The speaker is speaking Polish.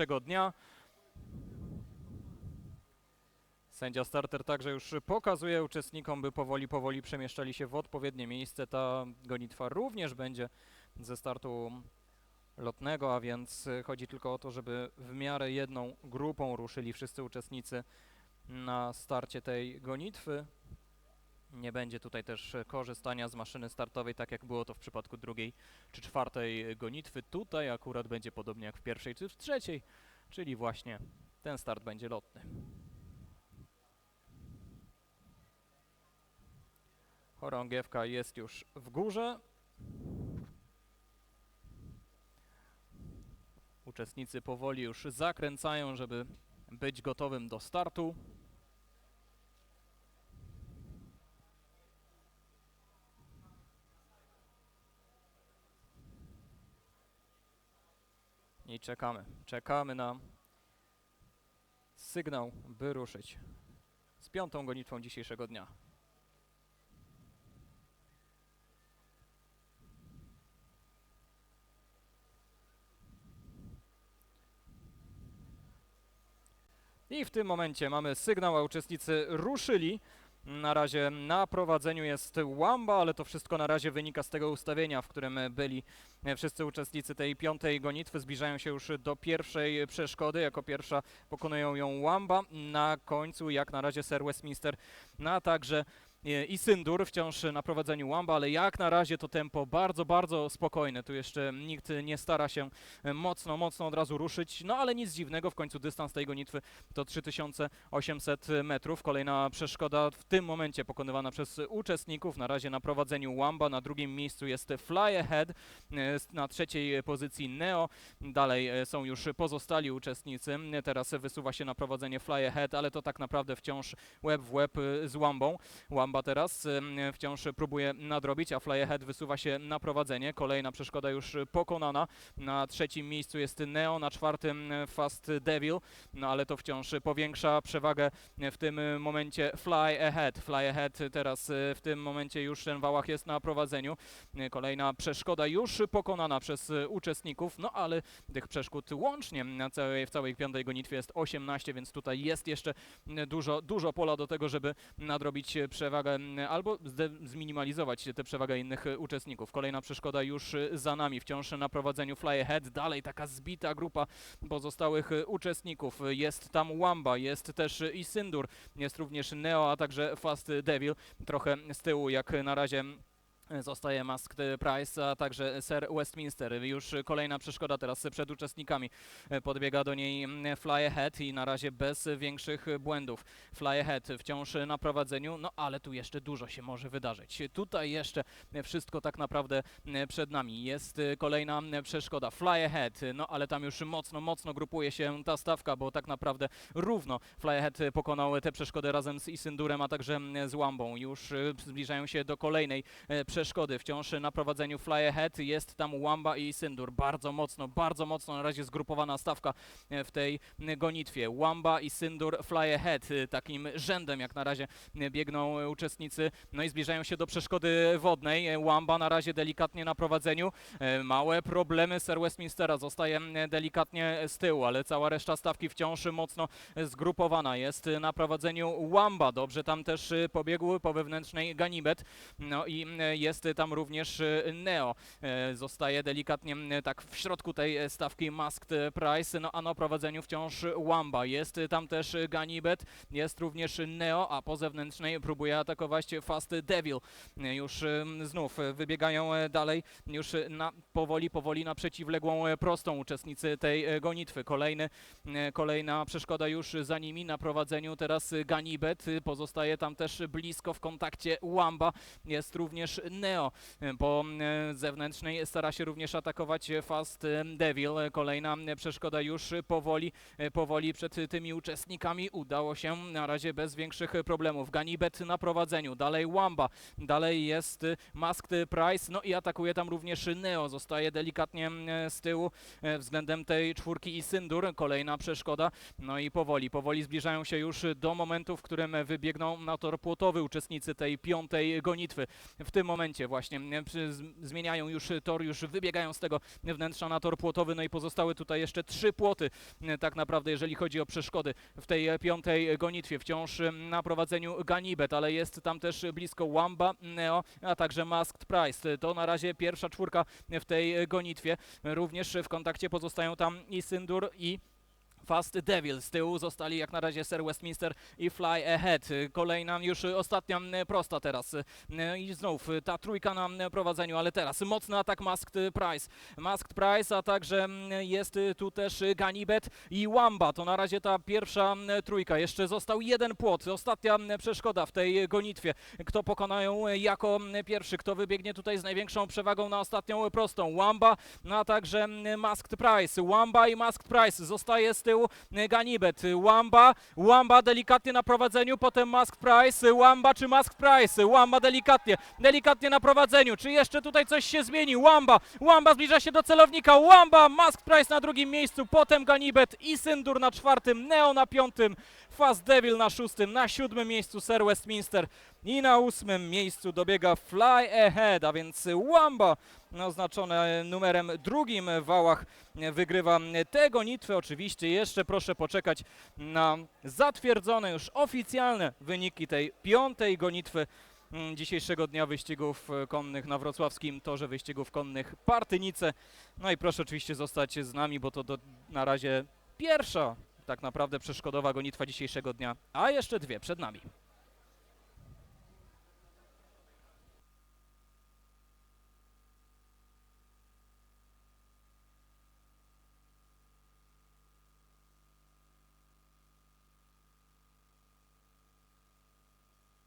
dzisiejszego dnia. Sędzia starter także już pokazuje uczestnikom, by powoli, powoli przemieszczali się w odpowiednie miejsce. Ta gonitwa również będzie ze startu lotnego, a więc chodzi tylko o to, żeby w miarę jedną grupą ruszyli wszyscy uczestnicy na starcie tej gonitwy. Nie będzie tutaj też korzystania z maszyny startowej, tak jak było to w przypadku drugiej czy czwartej gonitwy. Tutaj akurat będzie podobnie jak w pierwszej czy w trzeciej, czyli właśnie ten start będzie lotny. Chorągiewka jest już w górze. Uczestnicy powoli już zakręcają, żeby być gotowym do startu. Czekamy. Czekamy na sygnał, by ruszyć z piątą gonitwą dzisiejszego dnia. I w tym momencie mamy sygnał, a uczestnicy ruszyli. Na razie na prowadzeniu jest Łamba, ale to wszystko na razie wynika z tego ustawienia, w którym byli wszyscy uczestnicy tej piątej gonitwy. Zbliżają się już do pierwszej przeszkody. Jako pierwsza pokonują ją Łamba. Na końcu, jak na razie, Sir Westminster, no a także i Syndur wciąż na prowadzeniu Łamba, ale jak na razie to tempo bardzo, bardzo spokojne. Tu jeszcze nikt nie stara się e, mocno, mocno od razu ruszyć, no ale nic dziwnego, w końcu dystans tej gonitwy to 3800 metrów. Kolejna przeszkoda w tym momencie pokonywana przez uczestników. Na razie na prowadzeniu Łamba, na drugim miejscu jest Fly Ahead, e, na trzeciej pozycji Neo. Dalej e, są już pozostali uczestnicy. Teraz wysuwa się na prowadzenie Fly Ahead, ale to tak naprawdę wciąż łeb w łeb z Łambą. Teraz em, wciąż próbuje nadrobić, a Fly Ahead wysuwa się na prowadzenie. Kolejna przeszkoda już pokonana. Na trzecim miejscu jest Neo, na czwartym Fast Devil, no ale to wciąż powiększa przewagę w tym momencie Fly Ahead. Fly Ahead teraz e, w tym momencie już ten Wałach jest na prowadzeniu. Kolejna przeszkoda już pokonana przez uczestników, no ale tych przeszkód łącznie na całej, w całej piątej gonitwie jest 18, więc tutaj jest jeszcze dużo, dużo pola do tego, żeby nadrobić e, przewagę m, albo zminimalizować tę przewagę innych e, uczestników. Kolejna przeszkoda już e, za nami, wciąż na prowadzeniu Fly Ahead. Dalej taka zbita grupa pozostałych e, uczestników. Jest tam Łamba, jest też e, i Syndur, jest również Neo, a także Fast Devil. Trochę z tyłu jak na razie Zostaje Masked Price, a także Sir Westminster. Już kolejna przeszkoda teraz przed uczestnikami. Podbiega do niej mm, Fly Ahead i na razie bez większych błędów. Fly Ahead wciąż na prowadzeniu, no ale tu jeszcze dużo się może wydarzyć. Tutaj jeszcze wszystko tak naprawdę przed nami. Jest kolejna przeszkoda. Fly Ahead, no ale tam już mocno, mocno grupuje się ta stawka, bo tak naprawdę równo Fly Ahead pokonał tę przeszkodę razem z Isyndurem, a także z Łambą. Już zbliżają się do kolejnej e, przeszkody. Wciąż na prowadzeniu Fly Ahead jest tam Łamba i Syndur. Bardzo mocno, bardzo mocno na razie zgrupowana stawka e, w tej gonitwie. Łamba i Syndur Fly Ahead. e, Takim rzędem jak na razie e, biegną uczestnicy. No i zbliżają się do przeszkody wodnej. Łamba na razie delikatnie na prowadzeniu. Małe problemy Sir Westminstera. Zostaje delikatnie z tyłu, ale cała reszta stawki wciąż mocno zgrupowana. Jest na prowadzeniu Łamba. Dobrze tam też e, pobiegł po wewnętrznej Ganibet. No i e, jest tam również e, Neo. E, Zostaje delikatnie m, tak w środku tej stawki Masked Price, no a na prowadzeniu wciąż Łamba. Jest tam też Ganibet, jest również Neo, a po zewnętrznej próbuje atakować Fast Devil. Już znów wybiegają dalej, już na, powoli, powoli na przeciwległą prostą uczestnicy tej gonitwy. Kolejny, kolejna przeszkoda już za nimi na prowadzeniu teraz Ganibet. Pozostaje tam też blisko w kontakcie Łamba. Jest również Neo. Po e, zewnętrznej stara się również atakować Fast Devil. Kolejna przeszkoda już powoli, e, powoli przed tymi uczestnikami. Udało się na razie bez większych problemów. Ganibet na prowadzeniu. Dalej Łamba. Dalej jest Masked Price. No i atakuje tam również Neo. Zostaje delikatnie e, z tyłu względem tej czwórki i Syndur. Kolejna przeszkoda. No i powoli, powoli zbliżają się już do momentu, w którym wybiegną na tor płotowy uczestnicy tej piątej gonitwy. W tym momencie momencie właśnie zmieniają już tor, już wybiegają z tego wnętrza na tor płotowy, no i pozostały tutaj jeszcze trzy płoty m, tak naprawdę, jeżeli chodzi o przeszkody w tej e, piątej gonitwie. Wciąż na prowadzeniu Ganibet, ale jest tam też blisko Wamba, Neo, a także Masked Price. To na razie pierwsza czwórka w tej e, gonitwie. Również w kontakcie pozostają tam i Syndur i Fast Devil. Z tyłu zostali jak na razie Sir Westminster i Fly Ahead. Kolejna już ostatnia prosta teraz. I znów ta trójka na prowadzeniu, ale teraz mocny atak Masked Price. Masked Price, a także jest tu też Ganibet i Wamba. To na razie ta pierwsza trójka. Jeszcze został jeden płot. Ostatnia przeszkoda w tej gonitwie. Kto pokonają jako pierwszy? Kto wybiegnie tutaj z największą przewagą na ostatnią prostą? Wamba, a także Masked Price. Wamba i Masked Price. Zostaje z tyłu e, Ganibet. Wamba, Wamba delikatnie na prowadzeniu, potem Masked Price. Wamba czy Masked Price? Wamba delikatnie, delikatnie na prowadzeniu. Czy jeszcze tutaj coś się zmieni? Wamba, Wamba zbliża się do celownika. Wamba, Masked Price na drugim miejscu, potem Ganibet i Syndur na czwartym, Neo na piątym, Fast Devil na szóstym, na siódmym miejscu Sir Westminster i na ósmym miejscu dobiega Fly Ahead, a więc Wamba oznaczone numerem drugim w wałach wygrywa tę gonitwę. Oczywiście jeszcze proszę poczekać na zatwierdzone już oficjalne wyniki tej piątej gonitwy mm, dzisiejszego dnia wyścigów e, konnych na wrocławskim torze wyścigów konnych Partynice. No i proszę oczywiście zostać z nami, bo to do, na razie pierwsza tak naprawdę przeszkodowa gonitwa dzisiejszego dnia, a jeszcze dwie przed nami.